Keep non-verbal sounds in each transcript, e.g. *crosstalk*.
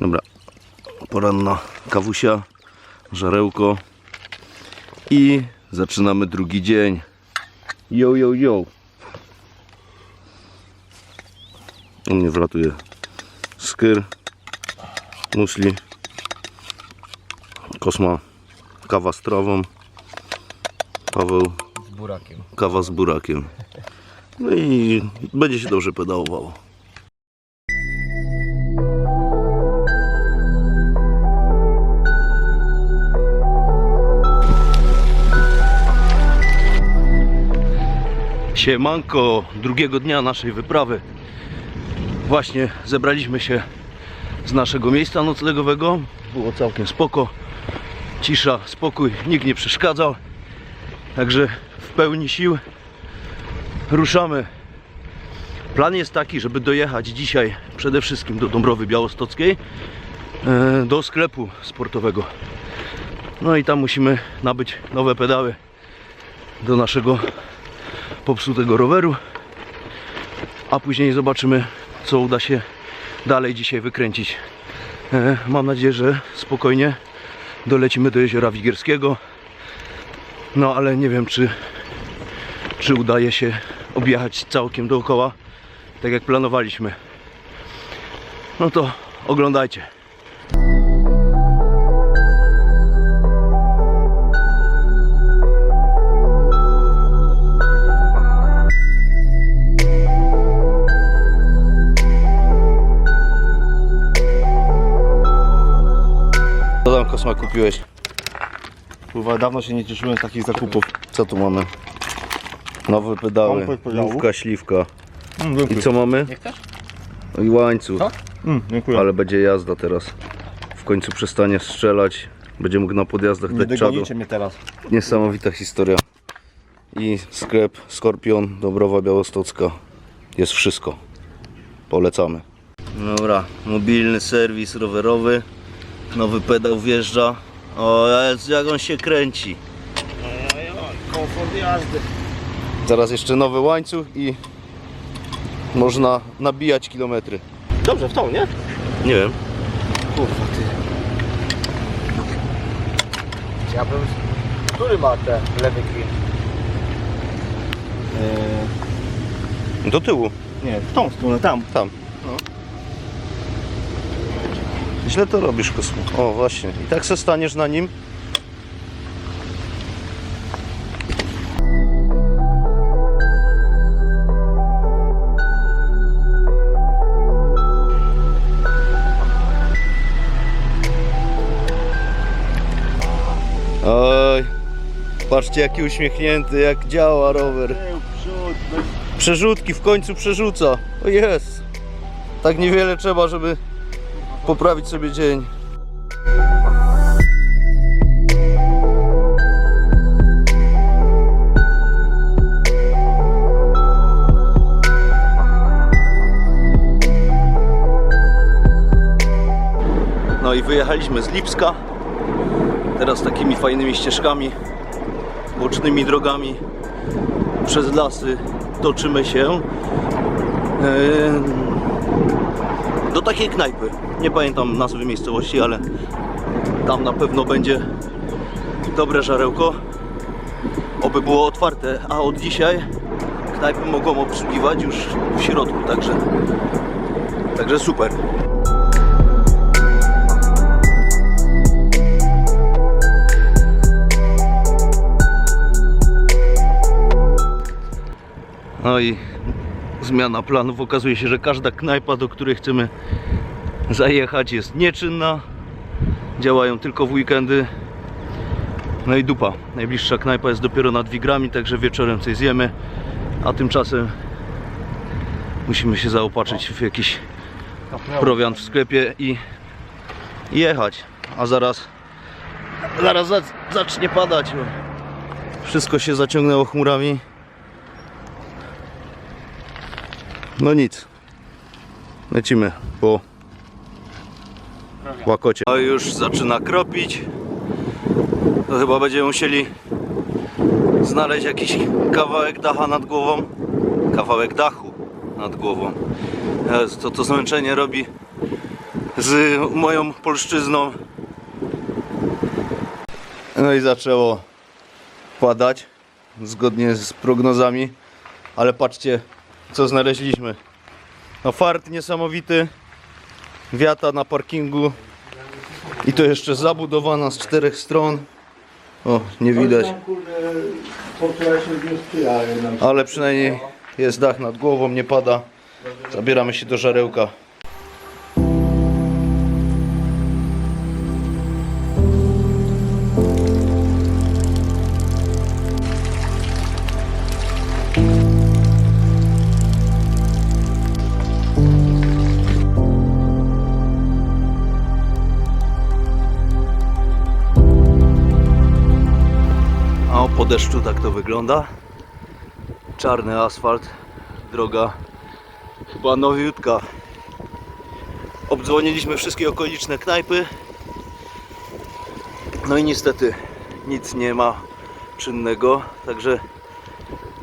Dobra, poranna kawusia, żarełko i zaczynamy drugi dzień. Yo, yo, yo. U mnie wlatuje skyr, musli, kosma, kawa z trawą, Paweł, Z burakiem. kawa z burakiem. No i będzie się dobrze pedałowało. Siemanko, drugiego dnia naszej wyprawy. Właśnie zebraliśmy się z naszego miejsca noclegowego. Było całkiem spoko. Cisza, spokój, nikt nie przeszkadzał. Także w pełni sił ruszamy. Plan jest taki, żeby dojechać dzisiaj przede wszystkim do Dąbrowy Białostockiej, e, do sklepu sportowego. No i tam musimy nabyć nowe pedały do naszego popsutego roweru, a później zobaczymy, co uda się dalej dzisiaj wykręcić. E, Mam nadzieję, że spokojnie dolecimy do jeziora Wigierskiego. No ale nie wiem, czy, czy udaje się objechać całkiem dookoła, tak jak planowaliśmy. No to oglądajcie. Kosma kupiłeś? Kurwa, dawno się nie cieszyłem z takich zakupów. Co tu mamy? Nowe pedały, pedałów. główka, śliwka. Mm, I dziękuję. co mamy? Nie chcesz? No I łańcuch. Co? Mm, dziękuję. Ale będzie jazda teraz. W końcu przestanie strzelać. Będzie mógł na podjazdach nie dać czadu. dogonicie mnie teraz. Niesamowita historia. I sklep Skorpion, Dobrowa Białostocka. Jest wszystko. Polecamy. Dobra, mobilny serwis rowerowy. Nowy pedał wjeżdża. O, jak on się kręci. Komfort jazdy. Teraz jeszcze nowy łańcuch i można nabijać kilometry. Dobrze, w tą, nie? Nie wiem. Kurwa, ty. Ja bym... Który ma te lewy klin? Eee, Do tyłu. nie, w tą stronę, tam. Tam. No. Źle to robisz, Kosmo. O, właśnie. I tak se staniesz na nim. Oj, patrzcie jaki uśmiechnięty, jak działa rower. Przerzutki w końcu przerzuca. O jest. Tak niewiele trzeba, żeby poprawić sobie dzień. No i wyjechaliśmy z Lipska. Teraz takimi fajnymi ścieżkami, bocznymi drogami przez lasy toczymy się e, do takiej knajpy. Nie pamiętam nazwy miejscowości, ale tam na pewno będzie dobre żarełko. Oby było otwarte, a od dzisiaj knajpy mogą obsługiwać już w środku, także, także super. No i zmiana planów. Okazuje się, że każda knajpa, do której chcemy zajechać jest nieczynna. Działają tylko w weekendy. No i dupa. Najbliższa knajpa jest dopiero nad Wigrami, także wieczorem coś zjemy. A tymczasem musimy się zaopatrzyć w jakiś prowiant w sklepie i jechać. A zaraz zaraz za- zacznie padać. Wszystko się zaciągnęło chmurami. No nic. Lecimy po łakocie. No już zaczyna kropić. To chyba będziemy musieli znaleźć jakiś kawałek dacha nad głową. Kawałek dachu nad głową. Co to zmęczenie robi z moją polszczyzną. No i zaczęło padać zgodnie z prognozami. Ale patrzcie, co znaleźliśmy. No fart niesamowity. Wiata na parkingu. I to jeszcze zabudowana z czterech stron. O, nie widać. Ale przynajmniej jest dach nad głową, nie pada. Zabieramy się do żarełka. Po deszczu tak to wygląda. Czarny asfalt, droga chyba nowiutka. Obdzwoniliśmy wszystkie okoliczne knajpy. No i niestety nic nie ma czynnego, także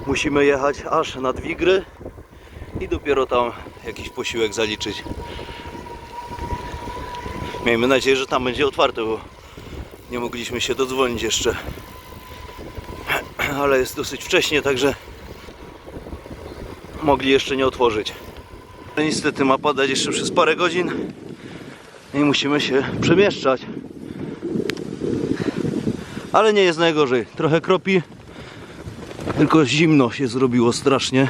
musimy jechać aż nad Wigry i dopiero tam jakiś posiłek zaliczyć. Miejmy nadzieję, że tam będzie otwarte, bo nie mogliśmy się dodzwonić jeszcze. Ale jest dosyć wcześnie, także mogli jeszcze nie otworzyć. Ale Niestety ma padać jeszcze przez parę godzin i musimy się przemieszczać. Ale nie jest najgorzej. Trochę kropi, tylko zimno się zrobiło strasznie.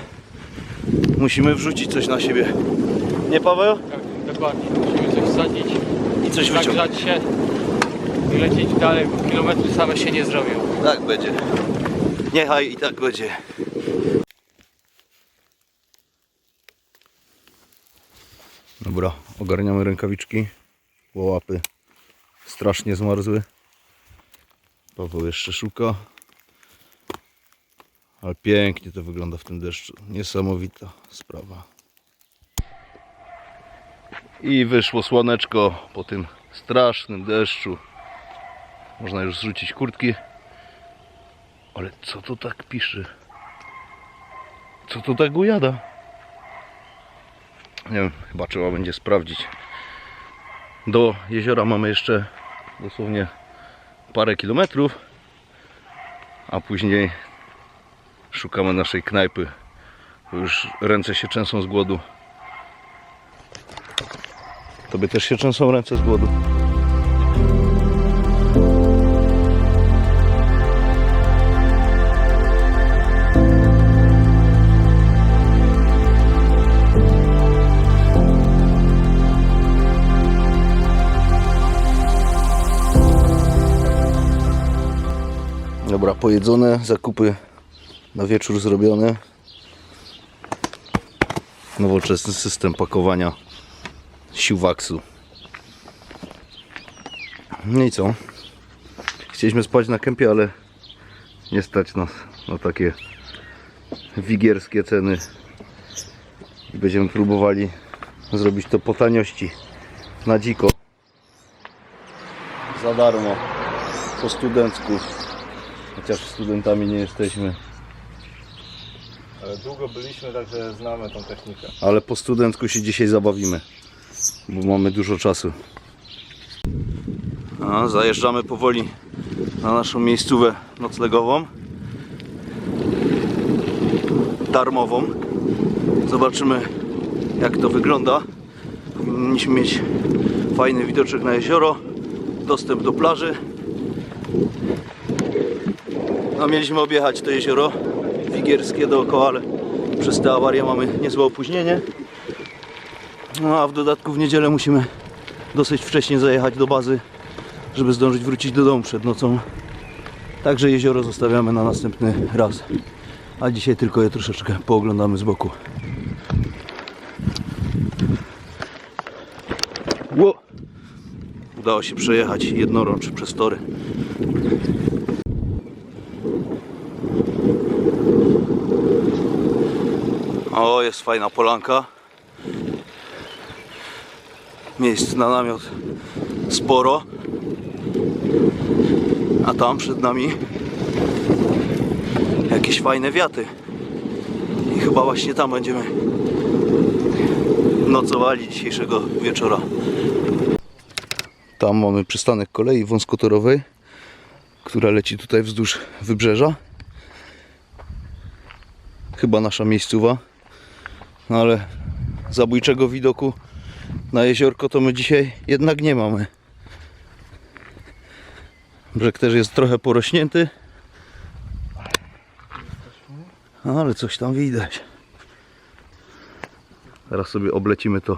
Musimy wrzucić coś na siebie. Nie Paweł? Tak, dokładnie. Musimy coś wsadzić, I coś wyciągnąć. się i lecieć dalej, bo kilometry same się nie zrobią. Tak będzie. Niechaj i tak będzie. Dobra, ogarniamy rękawiczki, łapy strasznie zmarzły. Paweł jeszcze szuka. Ale pięknie to wygląda w tym deszczu. Niesamowita sprawa. I wyszło słoneczko po tym strasznym deszczu. Można już zrzucić kurtki. Ale co to tak pisze? Co to tak ujada? Nie wiem, chyba trzeba będzie sprawdzić. Do jeziora mamy jeszcze dosłownie parę kilometrów, a później szukamy naszej knajpy. Już ręce się trzęsą z głodu. Tobie też się trzęsą ręce z głodu. Pojedzone, zakupy na wieczór zrobione. Nowoczesny system pakowania siłwaksu. No i co? Chcieliśmy spać na kempie, ale nie stać nas na takie wigierskie ceny. I będziemy próbowali zrobić to po taniości, na dziko. Za darmo, po studencku. Chociaż studentami nie jesteśmy, Ale długo byliśmy, także znamy tą technikę. ale po studencku się dzisiaj zabawimy, bo mamy dużo czasu. A, zajeżdżamy powoli na naszą miejscówę noclegową. Darmową. Zobaczymy jak to wygląda. Powinniśmy mieć fajny widoczek na jezioro, dostęp do plaży. No, mieliśmy objechać to jezioro wigierskie dookoła, ale przez tę awarię mamy niezłe opóźnienie. No a w dodatku w niedzielę musimy dosyć wcześnie zajechać do bazy, żeby zdążyć wrócić do domu przed nocą. Także jezioro zostawiamy na następny raz. A dzisiaj tylko je troszeczkę pooglądamy z boku. Ło! Udało się przejechać jednorącz przez tory. O, jest fajna polanka. Miejsc na namiot sporo. A tam przed nami jakieś fajne wiaty. I chyba właśnie tam będziemy nocowali dzisiejszego wieczora. Tam mamy przystanek kolei wąskotorowej, która leci tutaj wzdłuż wybrzeża. Chyba nasza miejscowa. No ale zabójczego widoku na jeziorko to my dzisiaj jednak nie mamy. Brzeg też jest trochę porośnięty. Ale coś tam widać. Teraz sobie oblecimy to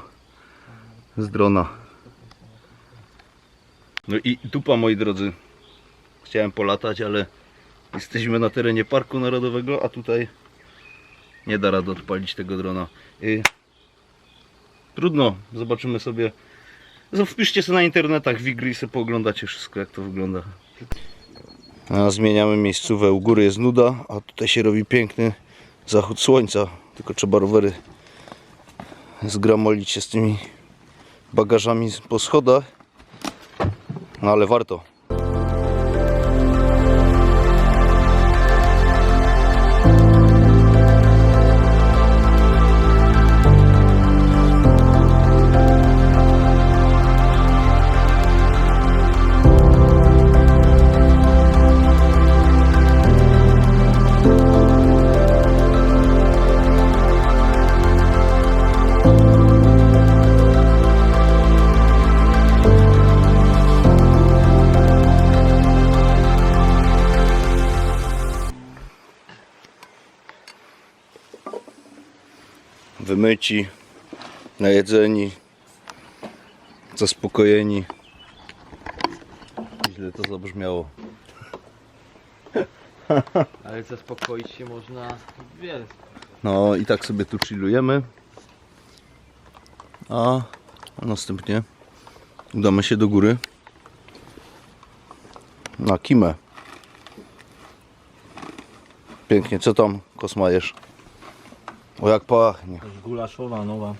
z drona. No i dupa moi drodzy. Chciałem polatać, ale jesteśmy na terenie Parku Narodowego, a tutaj nie da rady odpalić tego drona. Y, Trudno, zobaczymy sobie. Wpiszcie sobie na internetach Wigry i sobie pooglądacie wszystko jak to wygląda. A zmieniamy miejscówę. U góry jest nuda, a tutaj się robi piękny zachód słońca. Tylko trzeba rowery zgramolić się z tymi bagażami po schodach. No ale warto. Wymyci, najedzeni, zaspokojeni. Źle to zabrzmiało. *laughs* Ale zaspokoić się można wiele. No i tak sobie tu chillujemy. A następnie udamy się do góry. Na Kimę. Pięknie, co tam kosmajesz? O jak pachnie. Gulaszowa nowa.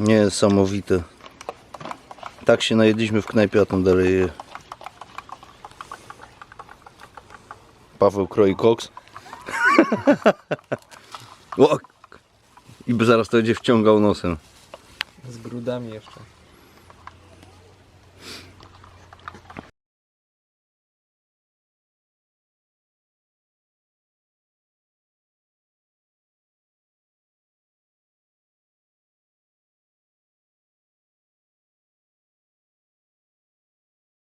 Niesamowite. Tak się najedliśmy w knajpie, a tam dalej je. Paweł kroi koks. *laughs* o! I by zaraz to będzie wciągał nosem. Z brudami jeszcze.